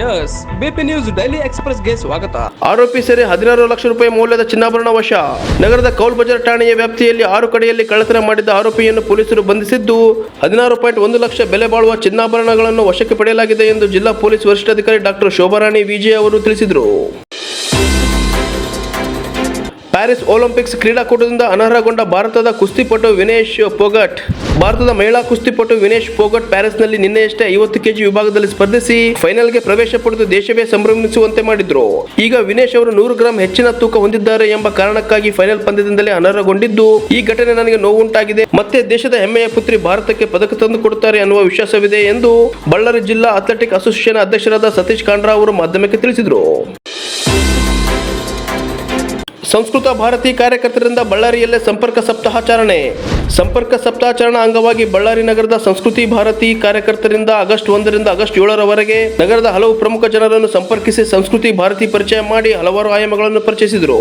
Yes BP news daily ಎಕ್ಸ್ಪ್ರೆಸ್ಗೆ ಸ್ವಾಗತ. ಆರೋಪಿ ಸೇರಿ ಹದಿನಾರು ಲಕ್ಷ ರೂಪಾಯಿ ಮೌಲ್ಯದ ಚಿನ್ನಾಭರಣ ವಶ. ನಗರದ ಕೌಲ್ ಬಜಾರ್ ಠಾಣೆಯ ವ್ಯಾಪ್ತಿಯಲ್ಲಿ ಆರು ಕಡೆಯಲ್ಲಿ ಕಳ್ಳತನ ಮಾಡಿದ್ದ ಆರೋಪಿಯನ್ನು ಪೊಲೀಸರು ಬಂಧಿಸಿದ್ದು, ಹದಿನಾರು ಪಾಯಿಂಟ್ ಒಂದು ಲಕ್ಷ ಬೆಲೆ ಬಾಳುವ ಚಿನ್ನಾಭರಣಗಳನ್ನು ವಶಕ್ಕೆ ಪಡೆಯಲಾಗಿದೆ ಎಂದು ಜಿಲ್ಲಾ ಪೊಲೀಸ್ ವರಿಷ್ಠಾಧಿಕಾರಿ ಡಾಕ್ಟರ್ ಶೋಭಾರಾಣಿ ವಿಜಯ್ ಅವರು ತಿಳಿಸಿದರು. ಪ್ಯಾರಿಸ್ ಒಲಿಂಪಿಕ್ಸ್ ಕ್ರೀಡಾಕೂಟದಿಂದ ಅನರ್ಹಗೊಂಡ ಭಾರತದ ಕುಸ್ತಿಪಟು ವಿನೇಶ್ ಪೋಗಟ್. ಭಾರತದ ಮಹಿಳಾ ಕುಸ್ತಿಪಟು ವಿನೇಶ್ ಪೋಗಟ್ ಪ್ಯಾರಿಸ್ನಲ್ಲಿ ನಿನ್ನೆಯಷ್ಟೇ ಐವತ್ತು ಕೆಜಿ ವಿಭಾಗದಲ್ಲಿ ಸ್ಪರ್ಧಿಸಿ ಫೈನಲ್ಗೆ ಪ್ರವೇಶ ಪಡೆದು ದೇಶವೇ ಸಂಭ್ರಮಿಸುವಂತೆ ಮಾಡಿದ್ರು. ಈಗ ವಿನೇಶ್ ಅವರು ನೂರು ಗ್ರಾಂ ಹೆಚ್ಚಿನ ತೂಕ ಹೊಂದಿದ್ದಾರೆ ಎಂಬ ಕಾರಣಕ್ಕಾಗಿ ಫೈನಲ್ ಪಂದ್ಯದಿಂದಲೇ ಅನರ್ಹಗೊಂಡಿದ್ದು. ಈ ಘಟನೆ ನನಗೆ ನೋವುಂಟಾಗಿದೆ. ಮತ್ತೆ ದೇಶದ ಹೆಮ್ಮೆಯ ಪುತ್ರಿ ಭಾರತಕ್ಕೆ ಪದಕ ತಂದು ಕೊಡುತ್ತಾರೆ ಅನ್ನುವ ವಿಶ್ವಾಸವಿದೆ ಎಂದು ಬಳ್ಳಾರಿ ಜಿಲ್ಲಾ ಅಥ್ಲೆಟಿಕ್ ಅಸೋಸಿಯೇಷನ್ ಅಧ್ಯಕ್ಷರಾದ ಸತೀಶ್ ಕಾಂಡ್ರಾ ಅವರು ಮಾಧ್ಯಮಕ್ಕೆ ತಿಳಿಸಿದರು. ಸಂಸ್ಕೃತ ಭಾರತಿ ಕಾರ್ಯಕರ್ತರಿಂದ ಬಳ್ಳಾರಿಯಲ್ಲೇ ಸಂಪರ್ಕ ಸಪ್ತಾಹಾಚರಣೆ ಸಂಪರ್ಕ ಸಪ್ತಾಚರಣಾ ಅಂಗವಾಗಿ ಬಳ್ಳಾರಿ ನಗರದ ಸಂಸ್ಕೃತಿ ಭಾರತಿ ಕಾರ್ಯಕರ್ತರಿಂದ ಆಗಸ್ಟ್ ಒಂದರಿಂದ ಆಗಸ್ಟ್ ಏಳರವರೆಗೆ ನಗರದ ಹಲವು ಪ್ರಮುಖ ಜನರನ್ನು ಸಂಪರ್ಕಿಸಿ ಸಂಸ್ಕೃತಿ ಭಾರತಿ ಪರಿಚಯ ಮಾಡಿ ಹಲವಾರು ಆಯಾಮಗಳನ್ನು ಪರಿಚಯಿಸಿದರು.